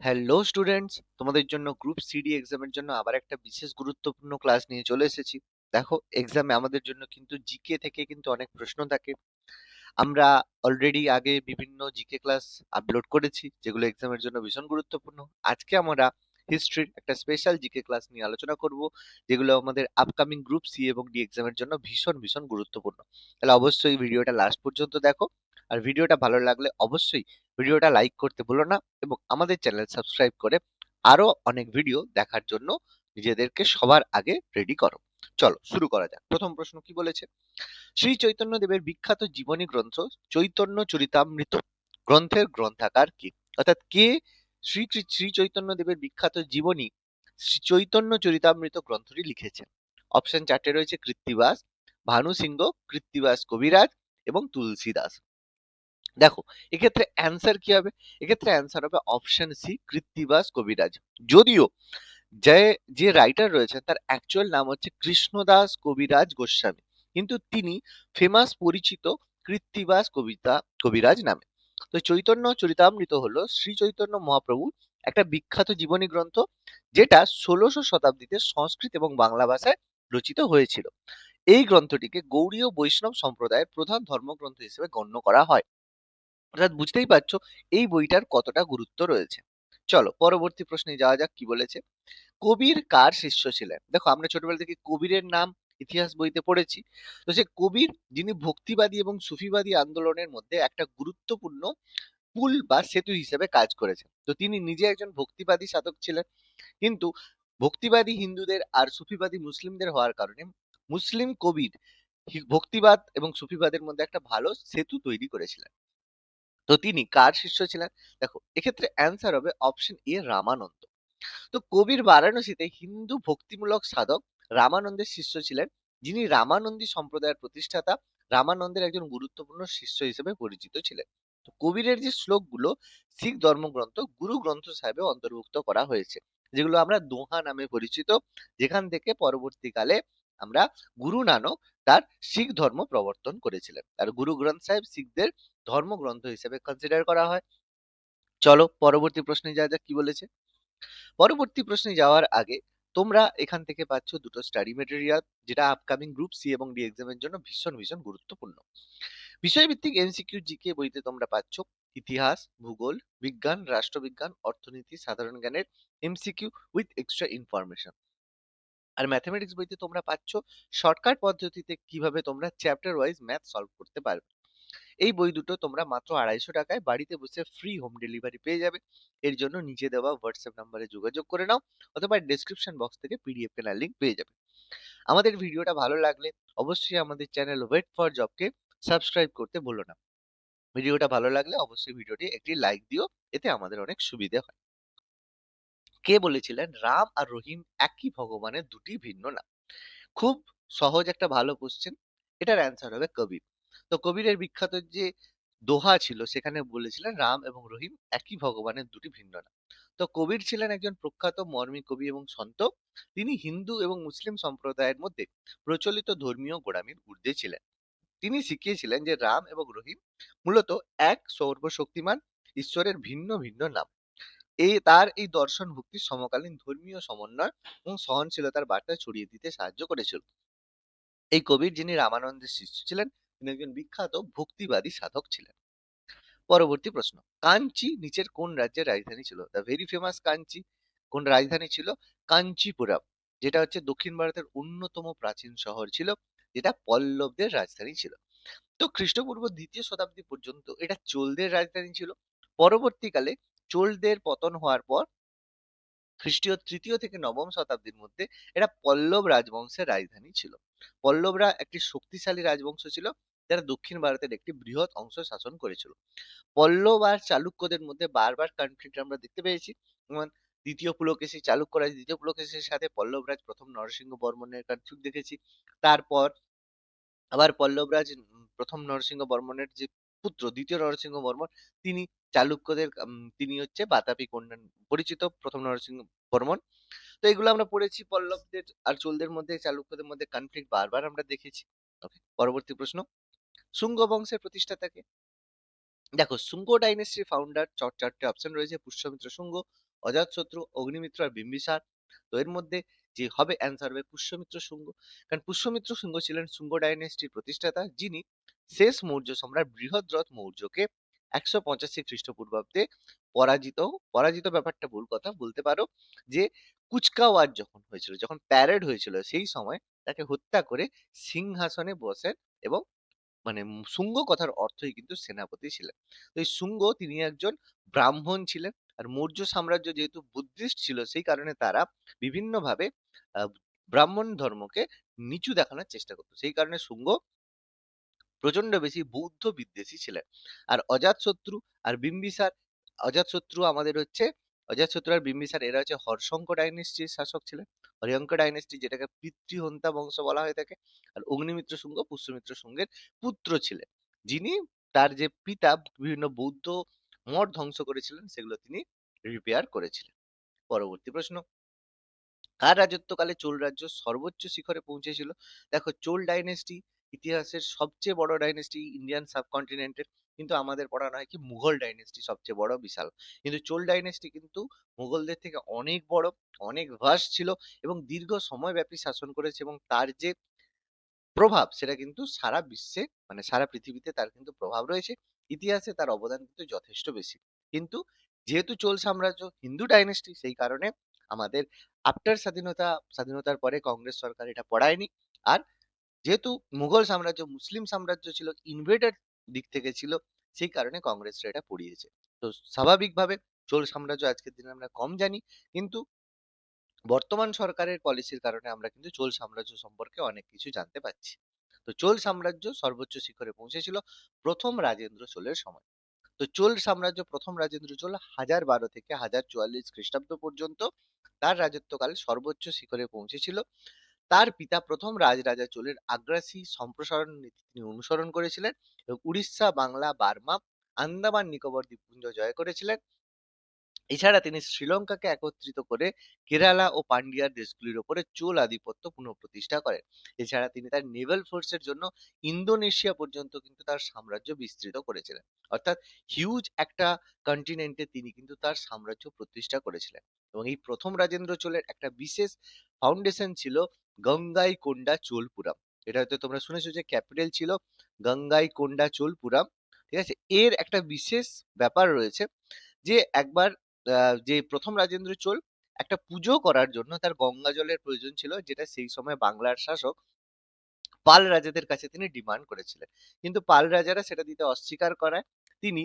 Hello students তোমাদের জন্য group CD এক্সামের জন্য আবার একটা বিশেষ গুরুত্বপূর্ণ ক্লাস নিয়ে চলে এসেছি। দেখো এক্সামে আমাদের জন্য কিন্তু জিকে থেকে কিন্তু অনেক প্রশ্ন থাকে। আমরা অলরেডি আগে বিভিন্ন জিকে ক্লাস আপলোড করেছি, যেগুলো এক্সামের জন্য ভীষণ গুরুত্বপূর্ণ। আজকে আমরা হিস্ট্রির একটা স্পেশাল জিকে ক্লাস নিয়ে আলোচনা করব, যেগুলো আমাদের আপকামিং গ্রুপ সি এবং ডি এক্সামের জন্য ভীষণ ভীষণ গুরুত্বপূর্ণ। তাহলে অবশ্যই ভিডিওটা লাস্ট পর্যন্ত দেখো। আর ভিডিওটা ভালো লাগলে অবশ্যই ভিডিওটা লাইক করতে ভুলো না এবং আমাদের চ্যানেল সাবস্ক্রাইব করে আরও অনেক ভিডিও দেখার জন্য নিজেদেরকে সবার আগে রেডি করো। চলো শুরু করা যাক। প্রথম প্রশ্ন কি বলেছে? শ্রী চৈতন্য দেবের বিখ্যাত জীবনী গ্রন্থ চৈতন্য চরিতামৃত গ্রন্থের গ্রন্থাকার কে? অর্থাৎ কে শ্রী শ্রী চৈতন্য দেবের বিখ্যাত জীবনী শ্রী চৈতন্য চরিতামৃত গ্রন্থটি লিখেছেন? অপশন চারটে রয়েছে কৃত্তিবাস, ভানু সিংহ, কৃত্তিবাস কবিরাজ এবং তুলসী দাস দেখো, এক্ষেত্রে অ্যান্সার কি হবে? এক্ষেত্রে অ্যান্সার হবে অপশন সি কৃত্তিবাস কবিরাজ। যদিও যে যে রাইটার রয়েছেন তার অ্যাকচুয়াল নাম হচ্ছে কৃষ্ণদাস কবিরাজ গোস্বামী। কিন্তু তিনি ফেমাস পরিচিত কৃত্তিবাস কবিতা, কবিরাজ নামে। তো চৈতন্য চরিতামৃত হলো শ্রী চৈতন্য মহাপ্রভু একটা বিখ্যাত জীবনী গ্রন্থ, যেটা ষোলোশো শতাব্দীতে সংস্কৃত এবং বাংলা ভাষায় রচিত হয়েছিল। এই গ্রন্থটিকে গৌড়ীয় বৈষ্ণব সম্প্রদায়ের প্রধান ধর্মগ্রন্থ হিসেবে গণ্য করা হয়। অর্থাৎ বুঝতেই পারছ এই বইটার কতটা গুরুত্ব রয়েছে। চলো পরবর্তী প্রশ্নে যাওয়া যাক কি বলেছে। কবির কার শিষ্য ছিলেন? দেখো আমরা ছোটবেলা থেকে কবিরের নাম ইতিহাস বইতে পড়েছি। তো সে কবির যিনি ভক্তিবাদী এবং সুফিবাদী আন্দোলনের মধ্যে একটা গুরুত্বপূর্ণ পুল বা সেতু হিসেবে কাজ করেছেন। তো তিনি নিজে একজন ভক্তিবাদী সাধক ছিলেন। কিন্তু ভক্তিবাদী হিন্দুদের আর সুফিবাদী মুসলিমদের হওয়ার কারণে মুসলিম কবির ভক্তিবাদ এবং সুফিবাদের মধ্যে একটা ভালো সেতু তৈরি করেছিলেন। তো তিনি কার শিষ্য ছিলেন? দেখো, এক্ষেত্রে অ্যান্সার হবে অপশন এ রামানন্দ। তো কবির বারাণসীতে হিন্দু ভক্তিমূলক সাধক রামানন্দের শিষ্য ছিলেন, যিনি রামানন্দী সম্প্রদায়ের প্রতিষ্ঠাতা, রামানন্দের একজন গুরুত্বপূর্ণ শিষ্য হিসেবে পরিচিত ছিলেন। তো কবিরের যে শ্লোকগুলো, শিখ ধর্মগ্রন্থ, গুরু গ্রন্থ সাহেবে অন্তর্ভুক্ত করা হয়েছে, যেগুলো আমরা দোহা নামে পরিচিত, যেখান থেকে পরবর্তীকালে আমরা গুরু নানক তার শিখ ধর্ম প্রবর্তন করেছিলেন। আর গুরু গ্রন্থ সাহেব শিখদের ধর্মগ্রন্থ হিসেবে কনসিডার করা হয়। চলো পরবর্তী প্রশ্নে যা যাক, কি বলেছে? পরবর্তী প্রশ্নে যাওয়ার আগে তোমরা এখান থেকে পাচ্ছ দুটো স্টাডি মেটেরিয়াল যেটা আপকামিং গ্রুপ সি এবং ডি এক্সামের জন্য ভীষণ ভীষণ গুরুত্বপূর্ণ। বিষয়ভিত্তিক এমসিকিউ জিকে বইতে তোমরা পাচ্ছ ইতিহাস, ভূগোল, বিজ্ঞান, রাষ্ট্রবিজ্ঞান, অর্থনীতি, সাধারণ জ্ঞানের এমসিকিউ উইথ এক্সট্রা ইনফরমেশন আর ম্যাথমেটিক্স বইতে তোমরা পাচ্ছ শর্টকাট পদ্ধতিতে কীভাবে তোমরা চ্যাপ্টার ওয়াইজ ম্যাথ সলভ করতে পারবে। এই বই দুটো তোমরা মাত্র আড়াইশো টাকায় বাড়িতে বসে ফ্রি হোম ডেলিভারি পেয়ে যাবে। এর জন্য নিচে দেওয়া হোয়াটসঅ্যাপ নাম্বারে যোগাযোগ করে নাও অথবা ডেসক্রিপশন বক্স থেকে পিডিএফ কেনার লিঙ্ক পেয়ে যাবে। আমাদের ভিডিওটা ভালো লাগলে অবশ্যই আমাদের চ্যানেল ওয়েট ফর জবকে সাবস্ক্রাইব করতে ভুলো না। ভিডিওটা ভালো লাগলে অবশ্যই ভিডিওটি একটি লাইক দিও, এতে আমাদের অনেক সুবিধে হয়। কে বলেছিলেন, রাম আর রহিম একই ভগবানের দুটি ভিন্ন নাম। খুব সহজ একটা ভালো কোশ্চেন এটার অ্যান্সার হবে কবির তো কবিরের বিখ্যাত যে দোহা ছিল, সেখানে বলেছিলেন রাম এবং রহিম একই ভগবানের দুটি ভিন্ন নাম। তো কবির ছিলেন একজন প্রখ্যাত মর্মী কবি এবং সন্ত। তিনি হিন্দু এবং মুসলিম সম্প্রদায়ের মধ্যে প্রচলিত ধর্মীয় গোড়ামির ঊর্ধ্বে ছিলেন। তিনি শিখিয়েছিলেন যে রাম এবং রহিম মূলত এক সর্বশক্তিমান, ঈশ্বরের ভিন্ন ভিন্ন নাম। এই তার এই দর্শন ভক্তির সমকালীন ধর্মীয় সমন্বয় এবং সহনশীলতার বার্তা ছড়িয়ে দিতে সাহায্য করেছিল। এই কবির যিনি রামানন্দের শিষ্য ছিলেন তিনি একজন বিখ্যাত ভক্তিবাদী সাধক ছিলেন। পরবর্তী প্রশ্ন, কাঞ্চি নিচের কোন রাজ্যের রাজধানী ছিল? দ্য ভেরি ফেমাস কাঞ্চি, কোন রাজধানী ছিল? কাঞ্চিপুরম, যেটা হচ্ছে দক্ষিণ ভারতের অন্যতম প্রাচীন শহর ছিল, যেটা পল্লবদের রাজধানী ছিল। তো খ্রিস্টপূর্ব দ্বিতীয় শতাব্দী পর্যন্ত এটা চোলদের রাজধানী ছিল। পরবর্তীকালে চোলদের পতন হওয়ার পর খ্রিস্টীয় তৃতীয় থেকে নবম শতাব্দীর মধ্যে এটা পল্লব রাজবংশের রাজধানী ছিল। পল্লবরা একটি শক্তিশালী রাজবংশ ছিল। যারা দক্ষিণ ভারতের একটি বৃহৎ অংশ শাসন করেছিল। পল্লব আর চালুক্যদের মধ্যে বারবার কনফ্লিক্ট আমরা দেখতে পেয়েছি। যেমন দ্বিতীয় পুলকেশী চালুক্য রাজ দ্বিতীয় পুলকেশীর সাথে পল্লবরাজ প্রথম নরসিংহ বর্মনের কনফ্লিক্ট দেখেছি। তারপর আবার পল্লবরাজ প্রথম নরসিংহ বর্মনের যে পুত্র, দ্বিতীয় নরসিংহ বর্মন তিনি চালুক্যদের তিনি হচ্ছে বাতাপি কন্যা পরিচিত প্রথম নরসিংহ বর্মন তো এগুলো আমরা পড়েছি পল্লবদের আর চোলদের মধ্যে, চালুক্যদের মধ্যে কনফ্লিক্ট বারবার আমরা দেখেছি। পরবর্তী প্রশ্ন। শুঙ্গ বংশের প্রতিষ্ঠাতাকে দেখো, শুঙ্গ ডাইনেস্টির ফাউন্ডার চট চারটে অপশন রয়েছে, পুষ্যমিত্র শুঙ্গ অজাতশত্রু অগ্নিমিত্র আর বিম্বিসার। তো এর মধ্যে যে হবে অ্যান্সার হবে পুষ্যমিত্র শুঙ্গ। কারণ পুষ্যমিত্র শুঙ্গ ছিলেন শুঙ্গ ডাইনেস্টির প্রতিষ্ঠাতা, যিনি শেষ মৌর্য সম্রাট বৃহদ্রথ মৌর্যকে একশো পঁচাশি খ্রিস্টপূর্বাব্দে পরাজিত পরাজিত ব্যাপারটা ভুল কথা, বলতে পারো যে কুচকাওয়াজ যখন হয়েছিল, যখন প্যারেড হয়েছিল, সেই সময় তাকে হত্যা করে সিংহাসনে বসেন এবং মানে শুঙ্গ কথার অর্থই কিন্তু সেনাপতি ছিলেন। এই শুঙ্গ তিনি একজন ব্রাহ্মণ ছিলেন আর মৌর্য সাম্রাজ্য যেহেতু বুদ্ধিস্ট ছিল সেই কারণে তারা বিভিন্নভাবে ব্রাহ্মণ ধর্মকে নিচু দেখানোর চেষ্টা করতো। সেই কারণে শুঙ্গ প্রচণ্ড বেশি বৌদ্ধ বিদ্বেষী ছিলেন। আর অজাতশত্রু আর বিম্বিসার অজাতশত্রু আমাদের হচ্ছে অজাতশত্রু আর বিম্বিসার এরা হচ্ছে হর্ষঙ্ক ডাইনেস্টির শাসক ছিলেন। হরিয়ঙ্ক ডাইনেস্টি যেটাকে পিতৃহন্তা বংশ বলা হয়ে থাকে, আর অগ্নিমিত্র শুঙ্গ, পুষ্যমিত্র শুঙ্গের পুত্র ছিলেন। যিনি তার যে পিতা বিভিন্ন বৌদ্ধ মঠ ধ্বংস করেছিলেন, সেগুলো তিনি রিপেয়ার করেছিলেন। পরবর্তী প্রশ্ন, কার রাজত্বকালে চোল রাজ্য সর্বোচ্চ শিখরে পৌঁছেছিল? দেখো, চোল ডাইনেস্টি ইতিহাসের সবচেয়ে বড় ডাইনেস্টি ইন্ডিয়ান সাবকন্টিনেন্টের কিন্তু আমাদের পড়ানো হয় কি মুঘল ডাইনেস্টি সবচেয়ে বড় বিশাল। কিন্তু চোল ডাইনেস্টি কিন্তু মুঘলদের থেকে অনেক বড়, অনেক ভাস ছিল এবং দীর্ঘ সময়ব্যাপী শাসন করেছে এবং তার যে প্রভাব সেটা কিন্তু সারা বিশ্বে মানে সারা পৃথিবীতে তার কিন্তু প্রভাব রয়েছে। ইতিহাসে তার অবদান কিন্তু যথেষ্ট বেশি। কিন্তু যেহেতু চোল সাম্রাজ্য হিন্দু ডাইনেস্টি সেই কারণে আমাদের আফটার স্বাধীনতা, স্বাধীনতার পরে কংগ্রেস সরকার এটা পড়ায়নি। আর যেহেতু মুঘল সাম্রাজ্য, মুসলিম সাম্রাজ্য ছিল ইনভেডার দিক থেকে ছিল, সেই কারণে কংগ্রেসরা এটা পড়িয়েছে। তো স্বাভাবিকভাবে চোল সাম্রাজ্য আজকের দিনে আমরা কম জানি, কিন্তু বর্তমান সরকারের পলিসির কারণে আমরা কিন্তু চোল সাম্রাজ্য সম্পর্কে অনেক কিছু জানতে পারছি। তো চোল সাম্রাজ্য সর্বোচ্চ শিখরে পৌঁছেছিল প্রথম রাজেন্দ্র চোলের সময়। তো চোল সাম্রাজ্য প্রথম রাজেন্দ্র চোল হাজার বারো থেকে হাজার চুয়াল্লিশ খ্রিস্টাব্দ পর্যন্ত, তার রাজত্বকাল সর্বোচ্চ শিখরে পৌঁছেছিল। তার পিতা প্রথম রাজরাজা চোলের আগ্রাসী সম্প্রসারণ নীতি তিনি অনুসরণ করেছিলেন এবং উড়িষ্যা, বাংলা, বার্মা, আন্দামান, নিকোবর, দ্বীপপুঞ্জ জয় করেছিলেন। এছাড়া তিনি শ্রীলঙ্কাকে একত্রিত করে কেরালা ও পান্ডিয়ার দেশগুলির ওপরে চোল আধিপত্য পুনঃপ্রতিষ্ঠা করেন। এছাড়া তিনি তার নেভাল ফোর্সের জন্য ইন্দোনেশিয়া পর্যন্ত কিন্তু তার সাম্রাজ্য বিস্তৃত করেছিলেন। অর্থাৎ হিউজ একটা কন্টিনেন্টে তিনি কিন্তু তার সাম্রাজ্য প্রতিষ্ঠা করেছিলেন। এবং এই প্রথম রাজেন্দ্র চোলের একটা বিশেষ ফাউন্ডেশন ছিল গঙ্গাই কোন্ডা চোলপুরাম এটা হয়তো তোমরা শুনেছো যে ক্যাপিটাল ছিল গঙ্গাই কোন্ডা চোলপুরাম ঠিক আছে? এর একটা বিশেষ ব্যাপার রয়েছে যে একবার যে প্রথম রাজেন্দ্র চোল একটা পুজো করার জন্য তার গঙ্গা জলের প্রয়োজন ছিল, যেটা সেই সময় বাংলার শাসক পাল রাজাদের কাছে তিনি ডিমান্ড করেছিলেন। কিন্তু পাল রাজারা সেটা দিতে অস্বীকার করায়। তিনি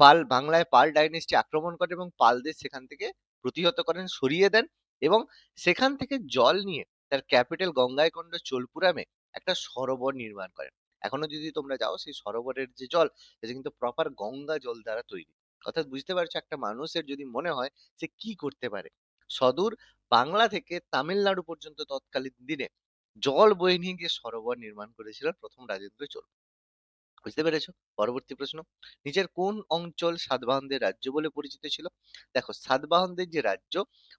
পাল, বাংলায় পাল ডাইনেস্টি আক্রমণ করেন এবং পালদের সেখান থেকে প্রতিহত করেন, সরিয়ে দেন এবং সেখান থেকে জল নিয়ে তার ক্যাপিটাল গঙ্গাইকোন্ড চোলপুরামে একটা সরোবর নির্মাণ করেন। এখনও যদি তোমরা যাও, সেই সরোবরের যে জল সেটা কিন্তু প্রপার গঙ্গা জল দ্বারা তৈরি। অর্থাৎ বুঝতে পারছ, একটা মানুষের যদি মনে হয় সে কি করতে পারে। সদূর বাংলা থেকে তামিলনাড়ু পর্যন্ত তৎকালীন দিনে জল বয়ে নিয়ে গিয়ে সরোবর নির্মাণ করেছিলেন প্রথম রাজেন্দ্র চোল। বুঝতে পেরেছ? পরবর্তী প্রশ্ন। নিচের কোন অঞ্চল সাতবাহনদের রাজ্য বলে পরিচিত ছিল? দেখো, সাতবাহনদের যে রাজ্য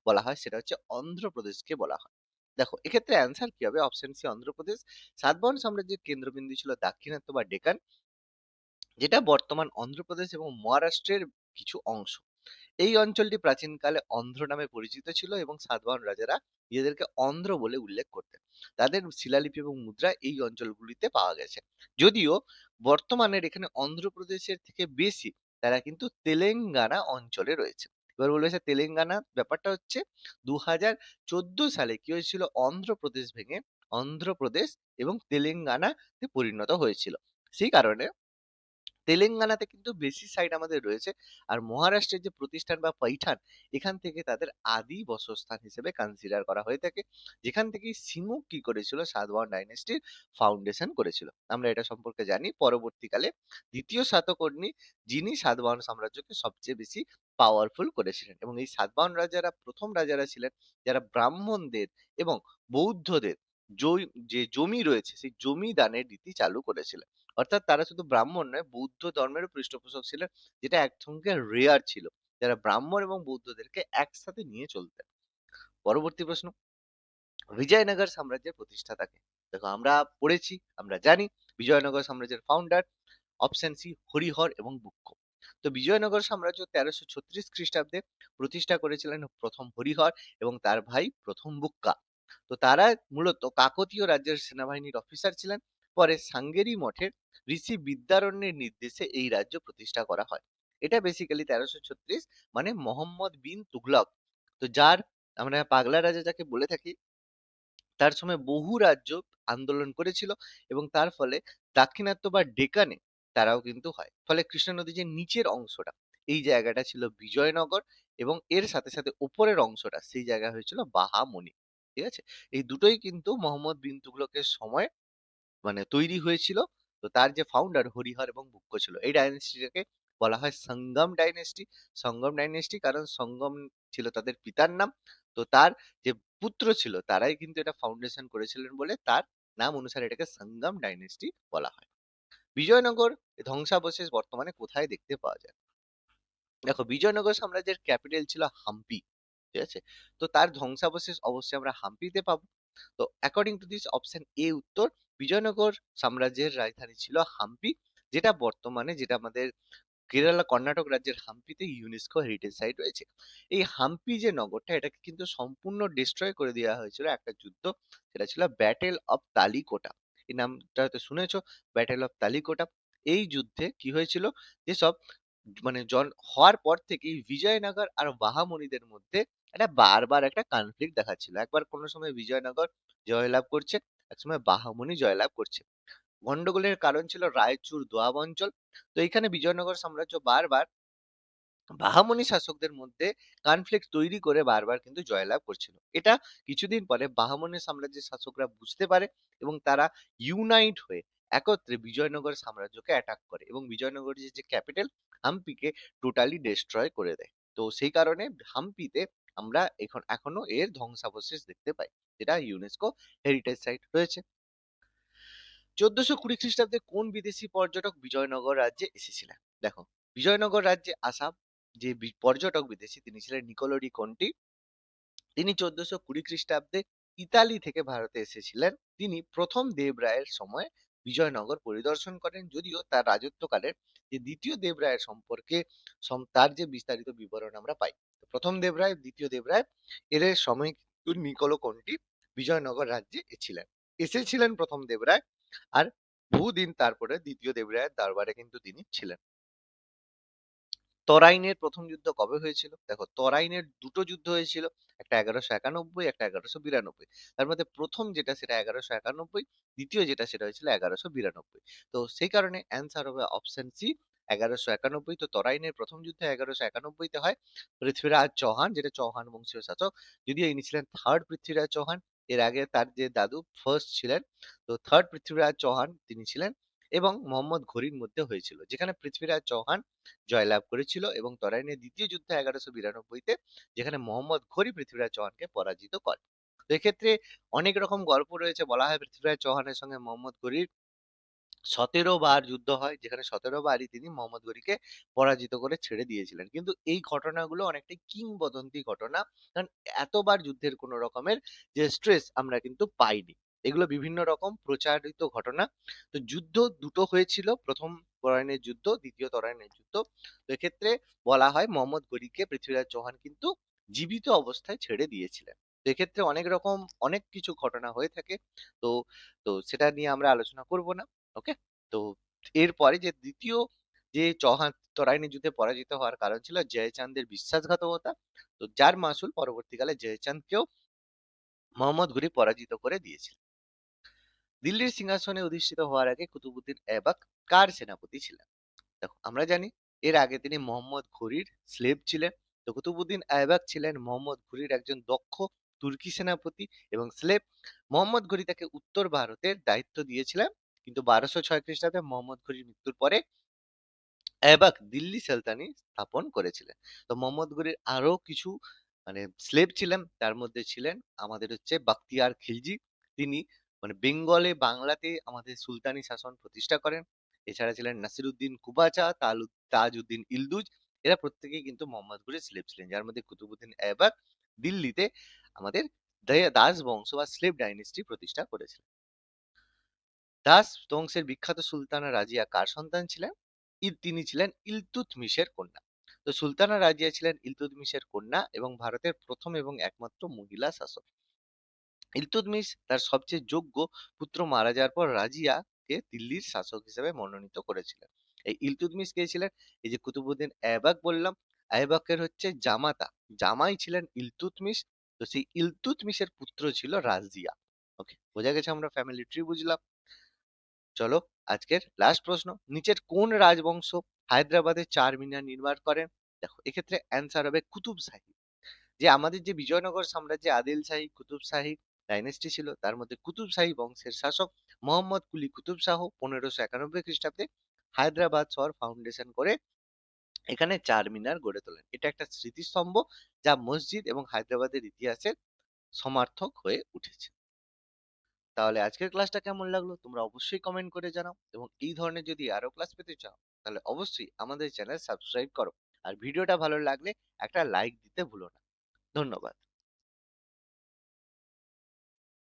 বলা হয়, সেটা হচ্ছে অন্ধ্রপ্রদেশকে বলা হয়। দেখো, এক্ষেত্রে অ্যান্সার কি হবে? Option C Andhra Pradesh. সাতবাহন সাম্রাজ্যের কেন্দ্রবিন্দু ছিল দাক্ষিণাত্য বা ডেকান, যেটা বর্তমান অন্ধ্রপ্রদেশ এবং মহারাষ্ট্রের কিছু অংশ। এই অঞ্চলটি প্রাচীনকালে অন্ধ্র নামে পরিচিত ছিল এবং সাতবাহন রাজারা নিজেদেরকে অন্ধ্র বলে উল্লেখ করতেন। তাদের শিলালিপি এবং মুদ্রা এই অঞ্চলগুলিতে পাওয়া গেছে। যদিও বর্তমানের এখানে অন্ধ্রপ্রদেশের থেকে বেশি তারা কিন্তু তেলেঙ্গানা অঞ্চলে রয়েছে। এবার বলবে স্যার তেলেঙ্গানা ব্যাপারটা হচ্ছে দু হাজার চোদ্দ সালে কি হয়েছিল? অন্ধ্রপ্রদেশ ভেঙে অন্ধ্রপ্রদেশ এবং তেলেঙ্গানাতে পরিণত হয়েছিল। সেই কারণে তেলেঙ্গানাতে কিন্তু বেশি সাইট আমাদের রয়েছে। আর মহারাষ্ট্রের যে প্রতিষ্ঠান বা পৈঠান, এখান থেকে তাদের আদি বসস্থান হিসেবে কনসিডার করা হয়ে থাকে। যেখান থেকে সিংহ কি করেছিল সাতবাহন ডাইনেস্টির ফাউন্ডেশন করেছিল। আমরা এটা সম্পর্কে জানি। পরবর্তীকালে দ্বিতীয় সাতকর্ণী যিনি সাতবাহন সাম্রাজ্যকে সবচেয়ে বেশি পাওয়ারফুল করেছিলেন এবং এই সাতবাহন রাজারা প্রথম রাজারা ছিলেন যারা ব্রাহ্মণদের এবং বৌদ্ধদের যে জমি রয়েছে, সেই জমি দানের রীতি চালু করেছিলেন। অর্থাৎ তারা শুধু ব্রাহ্মণ নয়, বৌদ্ধ ধর্মেরও পৃষ্ঠপোষক ছিলেন, যেটা একসঙ্গে রেয়ার ছিল। যারা ব্রাহ্মণ এবং বৌদ্ধদেরকে একসাথে নিয়ে চলতেন। পরবর্তী প্রশ্ন। বিজয়নগর সাম্রাজ্যের প্রতিষ্ঠাতাকে দেখো, আমরা পড়েছি, আমরা জানি, বিজয়নগর সাম্রাজ্যের ফাউন্ডার অপশন সি হরিহর এবং বুক্ক। তো বিজয়নগর সাম্রাজ্য তেরোশো ছত্রিশ খ্রিস্টাব্দে প্রতিষ্ঠা করেছিলেন প্রথম হরিহর এবং তার ভাই প্রথম বুক্কা। তো তারা মূলত কাকতীয় রাজ্যের সেনাবাহিনীর অফিসার ছিলেন পরে সাঙ্গেরি মঠের ঋষি বিদ্যারণ্যের নির্দেশে এই রাজ্য প্রতিষ্ঠা করা হয়। এটা বেসিক্যালি তেরোশো ছত্রিশ মানে মোহাম্মদ বিন তুগলক তো যার, আমরা পাগলা রাজা যাকে বলে থাকি, তার সময় বহু রাজ্য আন্দোলন করেছিল এবং তার ফলে দাক্ষিণাত্য বা ডেকানে তারাও কিন্তু হয়। ফলে কৃষ্ণা নদীর যে নিচের অংশটা, এই জায়গাটা ছিল বিজয়নগর এবং এর সাথে সাথে উপরের অংশটা, সেই জায়গা হয়েছিল বাহামণি ঠিক আছে? এই দুটোই কিন্তু মোহাম্মদ বিন তুগলকের সময় মানে তৈরি হয়েছিল। তো তার যে ফাউন্ডার হরিহর এবং বুক্ক ছিল, এই ডাইনেস্টিটাকে বলা হয় সঙ্গম ডাইনেস্টি সঙ্গম ডাইনেস্টি কারণ সঙ্গম ছিল তাদের পিতার নাম। তো তার যে পুত্র ছিল, তারাই কিন্তু এটা ফাউন্ডেশন করেছিলেন বলে তার নাম অনুসারে এটাকে সঙ্গম ডাইনেস্টি বলা হয়। বিজয়নগর ধ্বংসাবশেষ বর্তমানে কোথায় দেখতে পাওয়া যায়? দেখো, বিজয়নগর সাম্রাজ্যের ক্যাপিটাল ছিল হাম্পি, ঠিক আছে? তো তার ধ্বংসাবশেষ অবশ্যই আমরা হাম্পিতে পাবো। তো according to this option A উত্তর, বিজয়নগর সাম্রাজ্যের রাজধানী ছিল হাম্পি, যেটা বর্তমানে, যেটা আমাদের কেরালা, কর্ণাটক রাজ্যের হাম্পিতে ইউনেস্কো হেরিটেজ সাইট রয়েছে। এই হাম্পি যে নগরটা, এটাকে কিন্তু সম্পূর্ণ ডিস্ট্রয় করে দেওয়া হয়েছিল একটা যুদ্ধ, সেটা ছিল ব্যাটেল অফ তালিকোটা। এই নামটা হয়তো শুনেছো ব্যাটেল অফ তালিকোটা। এই যুদ্ধে কি হয়েছিল যেসব মানে জন, হওয়ার পর থেকেই বিজয়নগর আর বাহামণিদের মধ্যে একটা বারবার একটা কনফ্লিক্ট দেখাচ্ছিল। একবার কোনো সময় বিজয়নগর জয়লাভ করছে, এক সময় বাহামণি জয়লাভ করছে। গন্ডগোলের কারণ ছিল রায়চুর দোয়াব অঞ্চল। তো এখানে বিজয়নগর সাম্রাজ্য বারবার বাহামনি শাসকদের মধ্যে কনফ্লিক্ট তৈরি করে বারবার কিন্তু জয়লাভ করছিল। এটা কিছুদিন পরে বাহামনি সাম্রাজ্যের শাসকরা বুঝতে পারে এবং তারা ইউনাইট হয়ে একত্রে বিজয়নগর সাম্রাজ্যকে অ্যাটাক করে এবং বিজয়নগরের যে ক্যাপিটাল হাম্পিকে টোটালি ডিস্ট্রয় করে দেয়। তো সেই কারণে হাম্পিতে আমরা এখন, এখনও এর ধ্বংসাবশেষ দেখতে পাই, যেটা ইউনেস্কো হেরিটেজ সাইট রয়েছে। চোদ্দশো কুড়ি খ্রিস্টাব্দে কোন বিদেশি পর্যটক বিজয়নগর রাজ্যে এসেছিলেন? দেখো, বিজয়নগর রাজ্যে আসা যে পর্যটক বিদেশি তিনি ছিলেন নিকোলোডি কন্টি। তিনি চোদ্দশো কুড়ি খ্রিস্টাব্দে ইতালি থেকে ভারতে এসেছিলেন। তিনি প্রথম দেবরায়ের সময় বিজয়নগর পরিদর্শন করেন, যদিও তার রাজত্বকালে যে দ্বিতীয় দেবরায়ের সম্পর্কে সম- তার যে বিস্তারিত বিবরণ আমরা পাই। প্রথম দেবরায় দ্বিতীয় দেবরায় এর সময় কিন্তু নিকোলো কন্টি বিজয়নগর রাজ্যে ছিলেন এসেছিলেন প্রথম দেবরায় আর বহুদিন তারপরে দ্বিতীয় দেবরায়ের দরবারে কিন্তু তিনি ছিলেন। তরাইনের প্রথম যুদ্ধ কবে হয়েছিল? দেখো, তরাইনের দুটো যুদ্ধ হয়েছিল, একটা এগারোশো একানব্বই, একটা এগারোশো বিরানব্বই। তার মধ্যে প্রথম যেটা সেটা এগারোশো একানব্বই, দ্বিতীয় যেটা সেটা হয়েছিল এগারোশো বিরানব্বই। তো সেই কারণে অ্যান্সার হবে অপশন সি এগারোশো একানব্বই তো তরাইনের প্রথম যুদ্ধ এগারোশো একানব্বইতে হয় পৃথ্বীরাজ চৌহান, যেটা চৌহান বংশীয় শাসক। যদিও ইনি ছিলেন থার্ড পৃথ্বীরাজ চৌহান, এর আগে তার যে দাদু ফার্স্ট ছিলেন, তো থার্ড পৃথ্বীরাজ চৌহান তিনি ছিলেন এবং মোহাম্মদ ঘড়ির মধ্যে হয়েছিল, যেখানে পৃথ্বীরাজ চৌহান জয়লাভ করেছিল এবং তরাইনের দ্বিতীয় যুদ্ধ এগারোশো বিরানব্বইতে, যেখানে মোহাম্মদ ঘড়ি পৃথ্বীরাজ চৌহানকে পরাজিত করে। এক্ষেত্রে অনেক রকম গল্প রয়েছে বলা হয় পৃথ্বীরাজ চৌহানের সঙ্গে মোহাম্মদ ঘড়ির সতেরো বার যুদ্ধ হয়, যেখানে সতেরো বারই তিনি মোহাম্মদ গরিকে পরাজিত করে ছেড়ে দিয়েছিলেন। কিন্তু এই ঘটনাগুলো অনেকটাই কিংবদন্তি ঘটনা। কারণ এতবার যুদ্ধের কোনো রকমের যে স্ট্রেস আমরা কিন্তু পাইনি। এগুলো বিভিন্ন রকম প্রচারিত ঘটনা। তো যুদ্ধ দুটো হয়েছিল। প্রথম তরাইনের যুদ্ধ, দ্বিতীয় তরাইনের যুদ্ধ। তো এক্ষেত্রে বলা হয় মোহাম্মদ গরিকে পৃথ্বীরাজ চৌহান কিন্তু জীবিত অবস্থায় ছেড়ে দিয়েছিলেন। এক্ষেত্রে অনেক রকম অনেক কিছু ঘটনা হয়ে থাকে। তো তো সেটা নিয়ে আমরা আলোচনা করব না। ওকে? তো এরপরে যে দ্বিতীয় যে চৌহান তরাইনি যুদ্ধে পরাজিত হওয়ার কারণ ছিল জয়চাঁদের বিশ্বাসঘাতকতা। তো যার মাসুল পরবর্তীকালে জয়চাঁদকেও মোহাম্মদ ঘুরি পরাজিত করে দিয়েছিল। দিল্লির সিংহাসনে অধিষ্ঠিত হওয়ার আগে কুতুবুদ্দিন এবাক কার সেনাপতি ছিলেন? দেখো, আমরা জানি এর আগে তিনি মোহাম্মদ ঘুরির স্লেভ ছিলেন। তো কুতুবুদ্দিন এবাক ছিলেন মোহাম্মদ ঘুরির একজন দক্ষ তুর্কি সেনাপতি এবং স্লেভ মোহাম্মদ ঘুরি তাকে উত্তর ভারতের দায়িত্ব দিয়েছিলেন কিন্তু বারোশো ছয় খ্রিস্টাব্দে মোহাম্মদ ঘুরির মৃত্যুর পরে অ্যাবাক দিল্লি সালতানি স্থাপন করেছিলেন। তো মোহাম্মদ ঘুরির আরও কিছু মানে স্লেভ ছিলেন, তার মধ্যে ছিলেন আমাদের হচ্ছে বাক্তিয়ার খিলজি। তিনি মানে বেঙ্গলে, বাংলাতে আমাদের সুলতানি শাসন প্রতিষ্ঠা করেন। এছাড়া ছিলেন নাসিরুদ্দিন কুবাচা তাজউদ্দিন ইলদুজ। এরা প্রত্যেকেই কিন্তু মোহাম্মদ ঘুরির স্লেভ ছিলেন, যার মধ্যে কুতুবুদ্দিন আইবাক দিল্লিতে আমাদের দাস বংশ বা স্লেভ ডাইনেস্টি প্রতিষ্ঠা করেছিলেন। দাস বংশের বিখ্যাত সুলতানা রাজিয়া কার সন্তান ছিলেন? তিনি ছিলেন ইলতুৎমিশের কন্যা। তো সুলতানা রাজিয়া ছিলেন ইলতুৎমিশের কন্যা এবং ভারতের প্রথম এবং একমাত্র মহিলা শাসক। ইলতুৎমিশ তার সবচেয়ে যোগ্য পুত্র মারা যাওয়ার পর রাজিয়াকে দিল্লির শাসক হিসেবে মনোনীত করেছিলেন। এই ইলতুৎমিশ কে ছিলেন? এই যে কুতুবুদ্দিন আইবাক বললাম আইবাকের হচ্ছে জামাতা। জামাই ছিলেন ইলতুৎমিশ তো সেই ইলতুৎমিশের পুত্র ছিল রাজিয়া। ওকে বোঝা গেছে আমরা ফ্যামিলি ট্রি বুঝলাম। চলো আজকের লাস্ট প্রশ্ন। নিচের কোন রাজবংশ হায়দ্রাবাদে চার মিনার নির্মাণ করেন দেখো, এক্ষেত্রে অ্যান্সার হবে কুতুব শাহী। যে আমাদের যে বিজয়নগর সাম্রাজ্যে আদিল শাহী, কুতুব শাহী ডাইনেস্টি ছিল, তার মধ্যে কুতুব শাহী বংশের শাসক মোহাম্মদ কুলি কুতুব শাহ পনেরোশো একানব্বই খ্রিস্টাব্দে হায়দ্রাবাদ শহর ফাউন্ডেশন করে এখানে চার মিনার গড়ে তোলেন। এটা একটা স্মৃতিস্তম্ভ যা মসজিদ এবং হায়দ্রাবাদের ইতিহাসের সমার্থক হয়ে উঠেছে। তাহলে আজকের ক্লাসটা কেমন লাগল? তোমরা অবশ্যই কমেন্ট করে জানাও। এবং এই ধরনের যদি আরও ক্লাস পেতে চাও, তাহলে অবশ্যই আমাদের চ্যানেল সাবস্ক্রাইব করো। আর ভিডিওটা ভালো লাগলে একটা লাইক দিতে ভুলো না। ধন্যবাদ।